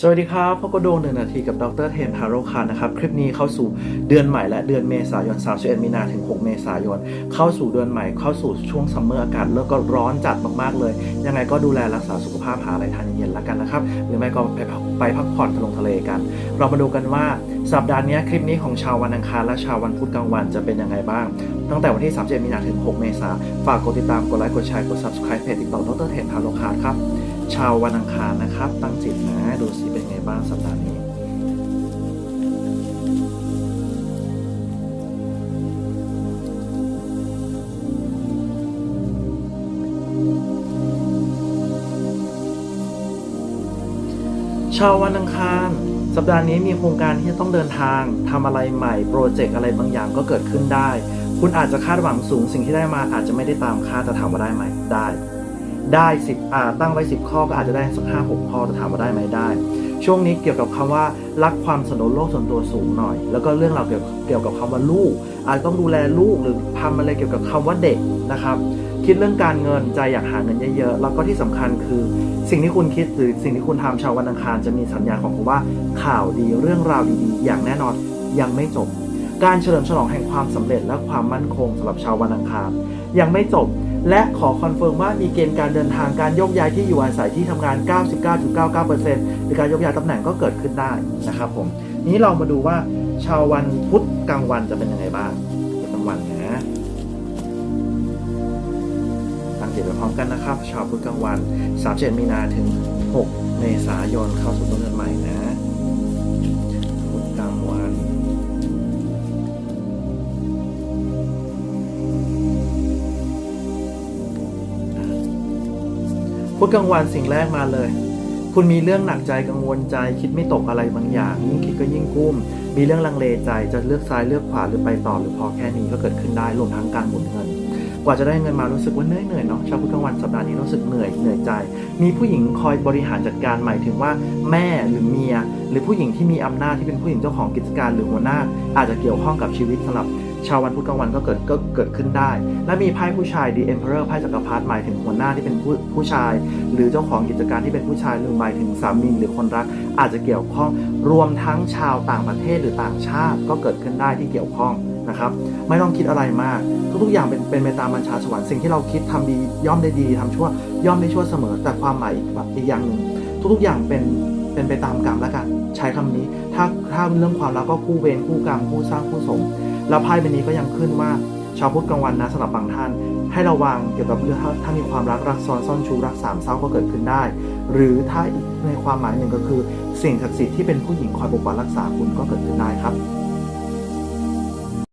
สวัสดีครับพบกบโดงหนึ่งนาทีกับดรเทนฮาโรคานนะครับ คลิปนี้เข้าสู่เดือนใหม่และเดือนเมษายน31มีนาถึง 6 เมษายน เข้าสู่เดือนใหม่เข้าสู่ช่วงซัมเมอร์อากาศเริ่มก็ร้อนจัดมากๆเลย ยังไงก็ดูแลรักษาสุขภาพหาอะไรทานเย็นๆแล้วกันนะครับ หรือไม่ก็ไปพักไปพักผ่อนทะลงทะเลกัน เรามาดูกันว่า สัปดาห์นี้คลิปนี้ของชาววันอังคารและชาววันพุธกลางวันจะเป็นยังไงบ้าง ตั้งแต่วันที่31มีนาถึง 6 เมษาฝากกดติดตาม กดไลค์ กดแชร์ กด subscribe เพจติดต่อดรเทนพาโลคาร์ครับ ชาววันอังคารนะครับ ตั้งจิตนะ ดูสิเป็นไงบ้างสัปดาห์นี้ชาววันอังคาร สัปดาห์นี้มีโครงการที่จะต้องเดินทางทำอะไรใหม่โปรเจกต์อะไรบางอย่างก็เกิดขึ้นได้ คุณอาจจะคาดหวังสูงสิ่งที่ได้มาอาจจะไม่ได้ตามคาดแต่ถามว่าได้ไหมได้ ได้สิบอ่าตั้งไว้สิบข้อก็อาจจะได้สักห้าหกข้อแต่ถามว่าได้ไหมได้ ช่วงนี้เกี่ยวกับคำว่ารักความสนุนโลกส่วนตัวสูงหน่อย แล้วก็เรื่องราวเกี่ยวกับคำว่าลูก อาจต้องดูแลลูกหรือทำอะไรเกี่ยวกับคำว่าเด็กนะครับ คิดเรื่องการเงินใจอยากหาเงินเยอะๆ แล้วก็ที่สำคัญคือ สิ่งที่คุณคิดหรือสิ่งที่คุณทำชาววันอังคารจะมีสัญญาของคุณว่าข่าวดีเรื่องราวดีๆ อย่างแน่นอนยังไม่จบ การเฉลิมฉลองแห่งความสำเร็จและความมั่นคงสำหรับชาววันอังคารยังไม่จบ และขอคอนเฟิร์มว่ามีเกณฑ์การเดินทางการยกย้ายที่อยู่อาศัยที่ทำงาน 99.99%หรือการยกย้ายตำแหน่งก็เกิดขึ้นได้นะครับผมนี้เรามาดูว่าชาววันพุธกลางวันจะเป็นยังไงบ้างกลางวันนะ ตั้งจิตไปพร้อมกันนะครับชาวพุธกลางวัน 37 มีนาถึง 6 เมษายนเข้าสู่ต้นเดือนใหม่นะพุธกลางวันพุธกลางวันสิ่งแรกมาเลย คุณมีเรื่องหนักใจกังวลใจ คิดไม่ตกอะไรบางอย่าง ยิ่งคิดก็ยิ่งกุ้ม มีเรื่องลังเลใจจะเลือกซ้ายเลือกขวาหรือไปต่อหรือพอแค่นี้ก็เกิดขึ้นได้รวมทั้งการหมุนเงิน กว่าจะได้เงินมารู้สึกว่าเหนื่อยเหนื่อยๆเนาะชาวพุธกลางวันสัปดาห์นี้รู้สึกเหนื่อยเหนื่อยใจ มีผู้หญิงคอยบริหารจัดการหมายถึงว่าแม่หรือเมีย หรือผู้หญิงที่มีอำนาจที่เป็นผู้หญิงเจ้าของกิจการหรือหัวหน้า อาจจะเกี่ยวข้องกับชีวิตสำหรับชาววันพุธกลางวันก็เกิดก็เกิดขึ้นได้ และมีไพ่ผู้ชาย The Emperor ไพ่จักรพรรดิหมายถึงหัวหน้าที่เป็นผู้ผู้ชาย หรือเจ้าของกิจการที่เป็นผู้ชายหรือหมายถึงสามีหรือคนรัก อาจจะเกี่ยวข้องรวมทั้งชาวต่างประเทศหรือต่างชาติก็เกิดขึ้นได้ที่เกี่ยวข้อง นะครับ ไม่ต้องคิดอะไรมาก ทุกๆอย่างเป็นเป็นไปตามบัญชาสวรรค์สิ่งที่เราคิดทำดีย่อมได้ดีทำชั่วย่อมได้ชั่วเสมอ แต่ความหมายอีกแบบอีกอย่างหนึ่งทุกๆอย่างเป็นเป็นไปตามกรรมแล้วกัน ใช้คำนี้ ถ้าถ้าเรื่องความรักก็คู่เวรคู่กรรมคู่สร้างคู่สม แล้วไพ่ใบนี้ก็ยังขึ้นว่าชาวพุทธกลางวันนะสำหรับบางท่าน ให้ระวังเกี่ยวกับเรื่องถ้ามีความรักรักซ้อนซ่อนชูรักสามเศร้าก็เกิดขึ้นได้ หรือถ้าในความหมายหนึ่งก็คือ สิ่งศักดิ์สิทธิ์ที่เป็นผู้หญิงคอยปกปักรักษาคุณก็เกิดขึ้นได้ครับ